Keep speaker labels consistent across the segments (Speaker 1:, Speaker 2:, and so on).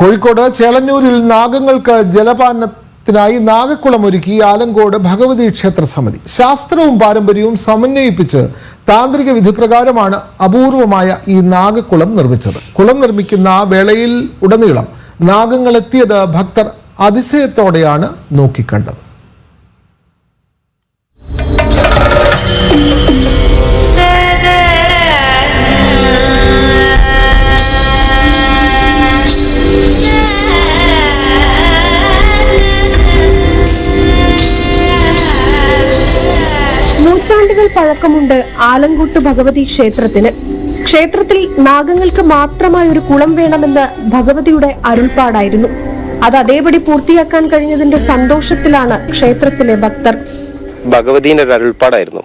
Speaker 1: കോഴിക്കോട് ചേളന്നൂരിൽ നാഗങ്ങൾക്ക് ജലപാനത്തിനായി നാഗക്കുളം ഒരുക്കി ആലങ്കോട് ഭഗവതി ക്ഷേത്ര സമിതി. ശാസ്ത്രവും പാരമ്പര്യവും സമന്വയിപ്പിച്ച് താന്ത്രിക വിധിപ്രകാരമാണ് അപൂർവമായ ഈ നാഗക്കുളം നിർമ്മിച്ചത്. കുളം നിർമ്മിക്കുന്ന വേളയിൽ ഉടനീളം നാഗങ്ങളെത്തിയത് ഭക്തർ അതിശയത്തോടെയാണ് നോക്കിക്കണ്ടത്.
Speaker 2: പഴക്കമുണ്ട് ആലങ്കൂട്ട് ഭഗവതി ക്ഷേത്രത്തിന്. ക്ഷേത്രത്തിൽ നാഗങ്ങൾക്ക് മാത്രമായി ഒരു കുളം വേണമെന്ന് ഭഗവതിയുടെ അരുൾപ്പാടായിരുന്നു. അത് അതേപടി പൂർത്തിയാക്കാൻ കഴിഞ്ഞതിന്റെ സന്തോഷത്തിലാണ് ക്ഷേത്രത്തിലെ ഭക്തർ.
Speaker 3: ഭഗവതിന്റെ ഒരു അരുൾപ്പാടായിരുന്നു.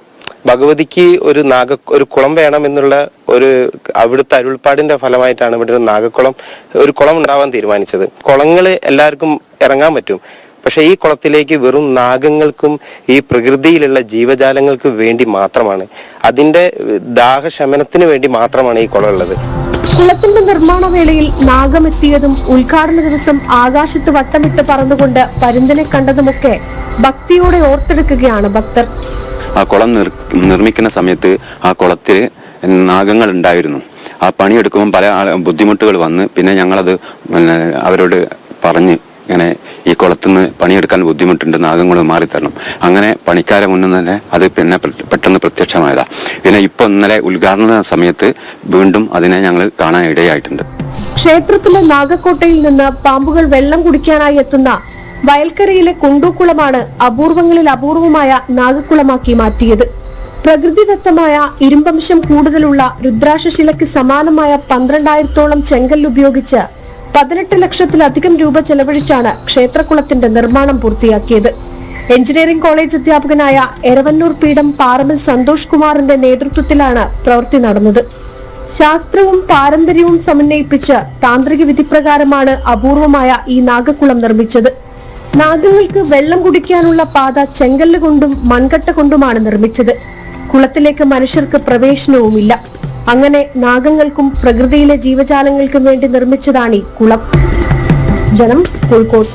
Speaker 3: ഭഗവതിക്ക് ഒരു നാഗ ഒരു കുളം വേണം എന്നുള്ള ഒരു അവിടുത്തെ അരുൾപ്പാടിന്റെ ഫലമായിട്ടാണ് ഇവിടെ ഒരു നാഗക്കുളം ഒരു കുളം ഉണ്ടാവാൻ തീരുമാനിച്ചത്. കുളങ്ങൾ എല്ലാവർക്കും ഇറങ്ങാൻ പറ്റും. പക്ഷെ ഈ കുളത്തിലേക്ക് വെറും നാഗങ്ങൾക്കും ഈ പ്രകൃതിയിലുള്ള ജീവജാലങ്ങൾക്കും വേണ്ടി മാത്രമാണ്. അതിന്റെ ദാഹശമനത്തിന് വേണ്ടി മാത്രമാണ് ഈ കുളം ഉള്ളത്
Speaker 2: കുളത്തിന്റെ നിർമ്മാണ വേളയിൽ നാഗമെത്തിയതും ഉദ്ഘാടന ദിവസം ആകാശത്ത് വട്ടമിട്ട് പറന്നുകൊണ്ട് പരുന്തിനെ കണ്ടതുമൊക്കെ ഭക്തിയോടെ ഓർത്തെടുക്കുകയാണ് ഭക്തർ.
Speaker 4: ആ കുളം നിർമ്മിക്കുന്ന സമയത്ത് ആ കുളത്തിൽ നാഗങ്ങൾ ഉണ്ടായിരുന്നു. ആ പണിയെടുക്കുമ്പോൾ പല ബുദ്ധിമുട്ടുകൾ വന്ന് പിന്നെ ഞങ്ങളത് അവരോട് പറഞ്ഞ് ഇങ്ങനെ ഈ കുളത്തുനിന്ന് പണിയെടുക്കാൻ ബുദ്ധിമുട്ടുണ്ട് നാഗങ്ങൾ മാറിത്തരണം അങ്ങനെ പണിക്കാരെ മുന്നിൽ തന്നെ അത് പിന്നെ പെട്ടെന്ന് പ്രത്യക്ഷമായതാ. പിന്നെ ഇപ്പൊ ഇന്നലെ ഉദ്ഘാടന സമയത്ത് വീണ്ടും അതിനെ ഞങ്ങൾ കാണാൻ ഇടയായിട്ടുണ്ട്.
Speaker 2: ക്ഷേത്രത്തിലെ നാഗക്കോട്ടയിൽ നിന്ന് പാമ്പുകൾ വെള്ളം കുടിക്കാനായി എത്തുന്ന വയൽക്കരയിലെ കുണ്ടൂക്കുളമാണ് അപൂർവങ്ങളിൽ അപൂർവമായ നാഗക്കുളമാക്കി മാറ്റിയത്. പ്രകൃതിദത്തമായ ഇരുമ്പംശം കൂടുതലുള്ള രുദ്രാക്ഷശിലയ്ക്ക് സമാനമായ പന്ത്രണ്ടായിരത്തോളം ചെങ്കൽ ഉപയോഗിച്ച് പതിനെട്ട് ലക്ഷത്തിലധികം രൂപ ചെലവഴിച്ചാണ് ക്ഷേത്രക്കുളത്തിന്റെ നിർമ്മാണം പൂർത്തിയാക്കിയത്. എഞ്ചിനീയറിംഗ് കോളേജ് അധ്യാപകനായ എരവന്നൂർ പീഠം പാറമിൽ സന്തോഷ് കുമാറിന്റെ നേതൃത്വത്തിലാണ് പ്രവൃത്തി നടന്നത്. ശാസ്ത്രവും പാരമ്പര്യവും സമന്വയിപ്പിച്ച് താന്ത്രിക വിധിപ്രകാരമാണ് അപൂർവമായ ഈ നാഗക്കുളം നിർമ്മിച്ചത്. നാഗങ്ങൾക്ക് വെള്ളം കുടിക്കാനുള്ള പാത ചെങ്കല്ല് കൊണ്ടും മൺകട്ട കൊണ്ടുമാണ് നിർമ്മിച്ചത്. കുളത്തിലേക്ക് മനുഷ്യർക്ക് പ്രവേശനവുമില്ല. അങ്ങനെ നാഗങ്ങൾക്കും പ്രകൃതിയിലെ ജീവജാലങ്ങൾക്കും വേണ്ടി നിർമ്മിച്ചതാണ് ഈ കുളം. ജനം കോഴിക്കോട്.